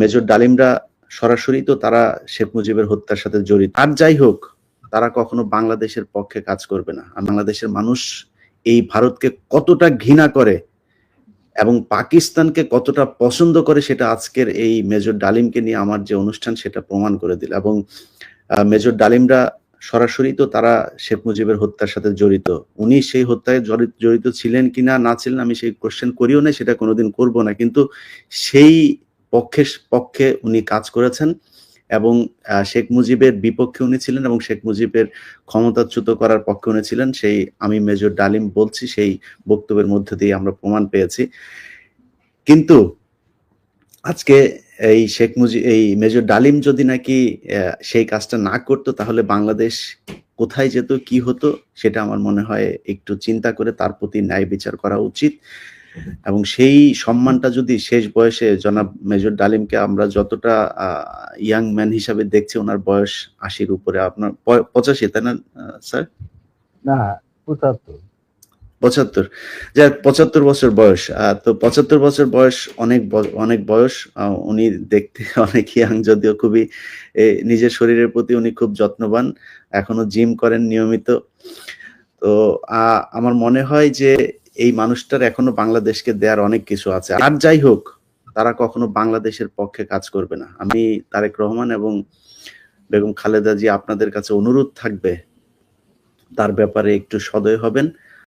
Major ডালিমরা সরাসরি তো তারা শেখ মুজিবের হত্যার সাথে জড়িত। আর যাই হোক, তারা কখনো বাংলাদেশের পক্ষে কাজ করবে না। আর বাংলাদেশের মানুষ এই ভারতকে কতটা ঘৃণা করে এবং পাকিস্তানকে কতটা পছন্দ করে সেটা আজকের এই মেজর ডালিমকে নিয়ে আমার যে অনুষ্ঠান সেটা প্রমাণ করে দিল। এবং মেজর ডালিমরা সরাসরি তো তারা শেখ মুজিবের হত্যার সাথে জড়িত। উনি সেই হত্যায় জড়িত ছিলেন কিনা না ছিলেন আমি সেই কোশ্চেন করিও না সেটা কোনোদিন করব না। কিন্তু সেই পক্ষে পক্ষে উনি কাজ করেছেন এবং শেখ মুজিবের বিপক্ষে উনি ছিলেন এবং শেখ মুজিবের ক্ষমতাচ্যুত করার পক্ষে উনি ছিলেন। সেই আমি মেজর ডালিম বলছি, সেই বক্তব্যের মধ্যে দিয়ে আমরা প্রমাণ পেয়েছি। কিন্তু আজকে এই শেখ মুজি, এই মেজর ডালিম যদি নাকি সেই কাজটা না করতো, তাহলে বাংলাদেশ কোথায় যেত, কি হতো, সেটা আমার মনে হয় একটু চিন্তা করে তার প্রতি ন্যায় বিচার করা উচিত। এবং সেই সম্মানটা যদি শেষ বয়সে জনাব মেজর ডালিমকে আমরা যতটা ইয়াং ম্যান হিসাবে দেখছি ওনার বয়স আশির উপরে আপনার পঁচাশি তাই না স্যার? না পঁচাত্তর। পঁচাত্তর। যে পঁচাত্তর বছর বয়স। আহ, তো পঁচাত্তর বছর বয়স অনেক অনেক বয়স। উনি দেখতে অনেক ইয়াং যদিও খুবই নিজের শরীরের প্রতি উনি খুব যত্নবান। এখনও জিম করেন নিয়মিত। তো আমার মনে হয় যে এই মানুষটার এখনও বাংলাদেশকে দেওয়ার অনেক কিছু আছে। আর যাই হোক, তারা কখনো বাংলাদেশের পক্ষে কাজ করবে না। আমি তারেক রহমান এবং বেগম খালেদা জি আপনাদের কাছে অনুরোধ থাকবে, তার ব্যাপারে একটু সদয় হবেন।